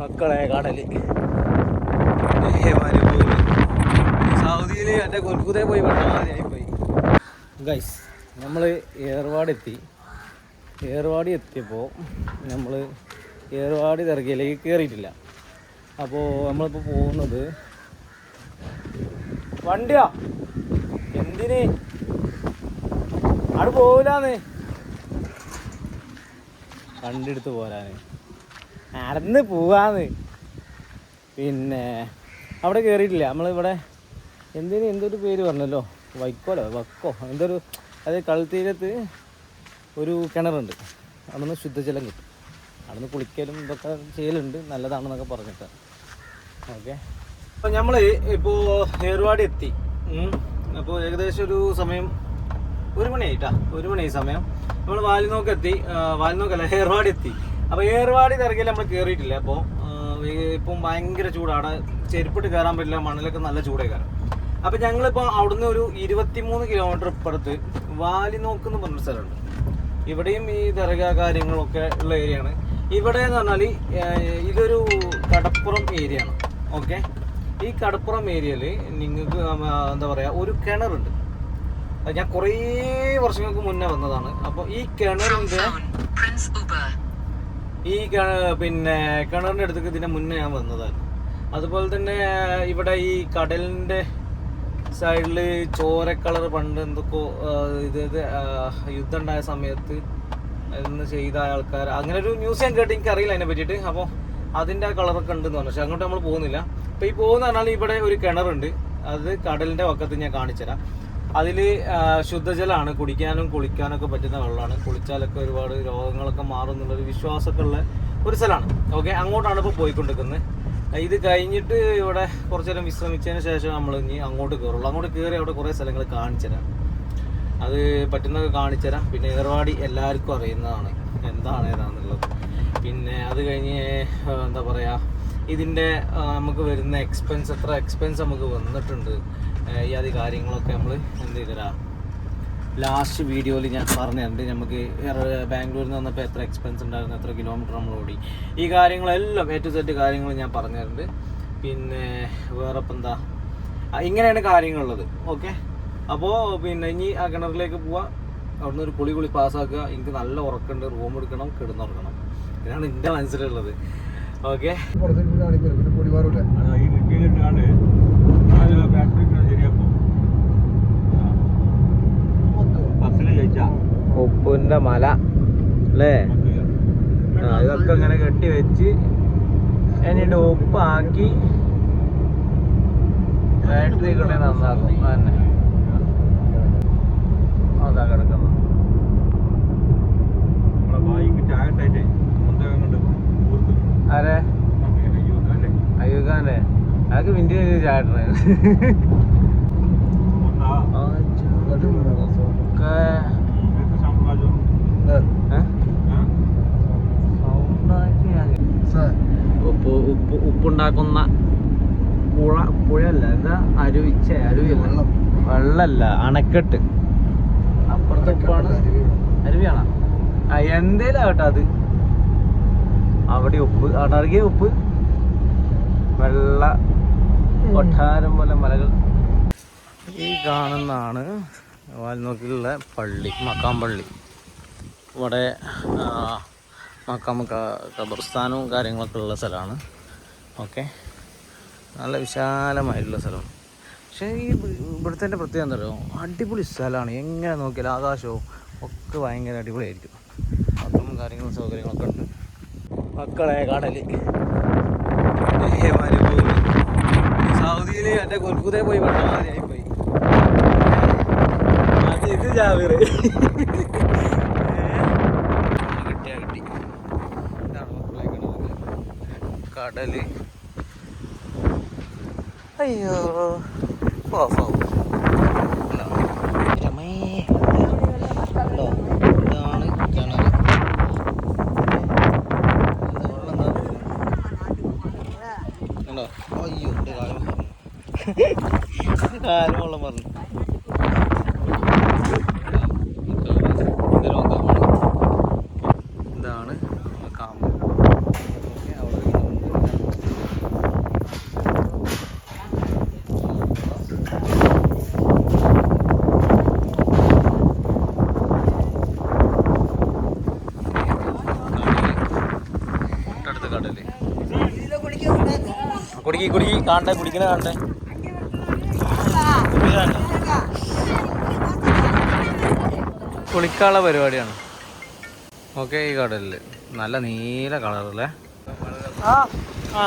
മക്കളെ കടൽ. സൗദിയിൽ എന്റെ കൊൽക്കുതേ പോയി പോയി. ഗൈസ് നമ്മൾ ഏർവാട് എത്തി ഏർവാടി എത്തിയപ്പോൾ നമ്മൾ ഏർവാടി തിറക്കിയിലേക്ക് കയറിയിട്ടില്ല അപ്പോൾ നമ്മളിപ്പോൾ പോകുന്നത് വണ്ടിയാ. എന്തിന്? അവിടെ പോവില്ലാന്ന് വണ്ടി എടുത്ത് പോരാന്. നടന്ന് പോവാന്ന്. പിന്നെ അവിടെ കയറിയിട്ടില്ല നമ്മളിവിടെ എന്തിന് എന്തൊരു പേര് പറഞ്ഞല്ലോ? വൈക്കോലോ? വക്കോ? എന്തൊരു അത് കളത്തീരത്ത് ഒരു കിണറുണ്ട്. അവിടുന്ന് ശുദ്ധജലം കിട്ടും. അവിടുന്ന് കുളിക്കലും ഇതൊക്കെ ചെയ്യലുണ്ട്. നല്ലതാണെന്നൊക്കെ പറഞ്ഞിട്ട്. ഓക്കെ. അപ്പോൾ നമ്മൾ ഇപ്പോൾ ഏർവാടി എത്തി. അപ്പോൾ ഏകദേശം ഒരു സമയം ഒരു മണിയായിട്ടാ. ഒരു മണിയായി സമയം. നമ്മൾ വാലിനോക്കെത്തി വാലിനോക്കല്ല ഏർവാടി എത്തി. അപ്പോൾ ഏർവാടി തിരക്കിൽ നമ്മൾ കേറിയിട്ടില്ല. അപ്പോൾ ഇപ്പം ഭയങ്കര ചൂടാണ് ചെരുപ്പിട്ട് കയറാൻ പറ്റില്ല. മണ്ണിലൊക്കെ നല്ല ചൂടേ കയറാം അപ്പോൾ ഞങ്ങളിപ്പോൾ അവിടുന്ന് ഒരു ഇരുപത്തിമൂന്ന് കിലോമീറ്റർ ഇപ്പുറത്ത് വാലിനോക്ക് നോക്കുന്ന പറഞ്ഞ സ്ഥലമുണ്ട്. ഇവിടെയും ഈ തിരക കാര്യങ്ങളൊക്കെ ഉള്ള ഏരിയയാണ് ഇവിടെ എന്ന് പറഞ്ഞാൽ ഇതൊരു കടപ്പുറം ഏരിയ ആണ്. ഓക്കെ? ഈ കടപ്പുറം ഏരിയയിൽ നിങ്ങൾക്ക് എന്താ പറയുക ഒരു കിണറുണ്ട്. ഞാൻ കുറേ വർഷങ്ങൾക്ക് മുന്നേ വന്നതാണ്. അപ്പോൾ ഈ കിണറിന്റെ. ഈ പിന്നെ കിണറിന്റെ അടുത്തേക്ക് ഇതിന് മുന്നേ ഞാൻ വന്നതായിരുന്നു. അതുപോലെ തന്നെ ഇവിടെ ഈ കടലിന്റെ സൈഡിൽ ചോര കളർ പണ്ട് എന്തൊക്കെയോ ഇത് യുദ്ധം ഉണ്ടായ സമയത്ത് എന്ന് ചെയ്ത ആൾക്കാർ. അങ്ങനെ ഒരു ന്യൂസ് ഞാൻ കേട്ട് എനിക്ക് അറിയില്ല അതിനെ പറ്റിയിട്ട്. അപ്പോൾ അതിന്റെ ആ കളറൊക്കെ ഉണ്ടെന്ന് പറഞ്ഞു. പക്ഷെ അങ്ങോട്ട് നമ്മൾ പോകുന്നില്ല. അപ്പോൾ ഈ പോകുന്ന പറഞ്ഞാൽ ഇവിടെ ഒരു കിണറുണ്ട്. അത് കടലിന്റെ പക്കത്ത് ഞാൻ കാണിച്ചുതരാം. അതിൽ ശുദ്ധജലമാണ് കുടിക്കാനും കുളിക്കാനൊക്കെ പറ്റുന്ന വെള്ളമാണ്. കുളിച്ചാലൊക്കെ ഒരുപാട് രോഗങ്ങളൊക്കെ മാറും എന്നുള്ളൊരു വിശ്വാസമൊക്കെ ഉള്ള ഒരു സ്ഥലമാണ്. ഓക്കെ അങ്ങോട്ടാണ് ഇപ്പോൾ പോയിക്കൊണ്ടിരിക്കുന്നത്. ഇത് കഴിഞ്ഞിട്ട് ഇവിടെ കുറച്ചു നേരം വിശ്രമിച്ചതിന് ശേഷം നമ്മൾ ഇനി അങ്ങോട്ട് കയറുള്ളൂ. അങ്ങോട്ട് കയറി അവിടെ കുറേ സ്ഥലങ്ങൾ കാണിച്ചു തരാം. അത് പറ്റുന്നതൊക്കെ കാണിച്ചു തരാം. പിന്നെ ഏർവാടി എല്ലാവർക്കും അറിയുന്നതാണ്. എന്താണ് ഏതാണെന്നുള്ളത് പിന്നെ അത് കഴിഞ്ഞ് എന്താ പറയുക ഇതിന്റെ നമുക്ക് വരുന്ന എക്സ്പെൻസ് എത്ര എക്സ്പെൻസ് നമുക്ക് വന്നിട്ടുണ്ട് ഈ അത് കാര്യങ്ങളൊക്കെ നമ്മൾ എന്ത് ചെയ്തരാം ലാസ്റ്റ് വീഡിയോയിൽ ഞാൻ പറഞ്ഞിട്ടുണ്ട് നമുക്ക് ബാംഗ്ലൂരിൽ നിന്ന് വന്നപ്പോൾ എത്ര എക്സ്പെൻസ് ഉണ്ടായിരുന്നു എത്ര കിലോമീറ്റർ നമ്മൾ ഓടി. ഈ കാര്യങ്ങളെല്ലാം എ ടു സെറ്റ് കാര്യങ്ങൾ ഞാൻ പറഞ്ഞിട്ടുണ്ട്. പിന്നെ വേറെ ഇപ്പം എന്താ ഇങ്ങനെയാണ് കാര്യങ്ങളുള്ളത് ഓക്കെ അപ്പോൾ പിന്നെ ഇനി ആ കിണറിലേക്ക് പോവാം. അവിടുന്ന് ഒരു കുളി കുളി പാസ്സാക്കുക എനിക്ക് നല്ല ഉറക്കമുണ്ട്. റൂം എടുക്കണം കിടന്നുറങ്ങണം. ഇതാണ് എന്റെ മനസ്സിലുള്ളത്. ഓക്കെ ഉപ്പിന്റെ മല അല്ലേ? ഇതൊക്കെ ഇങ്ങനെ കെട്ടി വെച്ച് എന്നിട്ട് ഉപ്പാക്കി ബാറ്ററി കൊണ്ട് നന്നാക്കും. അതാ കിടക്കുന്നു ആരെ അയ്യൂക്കാന്റെ അതൊക്കെ? സൗണ്ടായിട്ട് ഞാൻ ഉപ്പ് ഉപ്പ് ഉപ്പുണ്ടാക്കുന്ന പുഴ പുഴയല്ല എന്താ? അരുവിച്ച അരുവിയല്ല വെള്ളം. വെള്ളല്ല അണക്കെട്ട്. അപ്പുറത്തെ ഉപ്പാണ് അരുവിയാണോ? ആ എന്തേലും അത്? അവിടെ ഉപ്പ് അടർകിയ ഉപ്പ്. വെള്ള കൊട്ടാരം പോലെ മലകൾ. ഈ കാണുന്നതാണ് വാൽനോക്കിലുള്ള പള്ളി മക്കാം പള്ളി. ഇവിടെ മക്കാം ഖബർസ്ഥാനവും കാര്യങ്ങളൊക്കെ ഉള്ള സ്ഥലമാണ്. ഓക്കെ. നല്ല വിശാലമായിട്ടുള്ള സ്ഥലം പക്ഷേ ഈ ഇവ- ഇവിടുത്തെ എന്റെ പ്രത്യേകത എന്താ പറയുക അടിപൊളി സ്ഥലമാണ്. എങ്ങനെ നോക്കിയാലും ആകാശവും ഒക്കെ ഭയങ്കര അടിപൊളിയായിരിക്കും. അപ്പം കാര്യങ്ങളും സൗകര്യങ്ങളൊക്കെ ഉണ്ട്. മക്കളെ കടൽ. ഏ, മരുഭൂമി സൗദിയിൽ എന്റെ കൊൽക്കുതേ പോയി ആദ്യമായി പോയി. അത് ഇത് ജാവിറ് കിട്ടിയാ കിട്ടി. കടൽ. അയ്യോ. ഓഫാവും കാലം വെള്ളം പറഞ്ഞു കുടുക്കി കുടുക്കി കാണട്ടെ കുടിക്കണേ കാണട്ടെ കുളിക്കാനുള്ള പരിപാടിയാണ്. ഓക്കെ ഈ കടലിൽ നല്ല നീല കളറല്ലേ? ആ. ആ.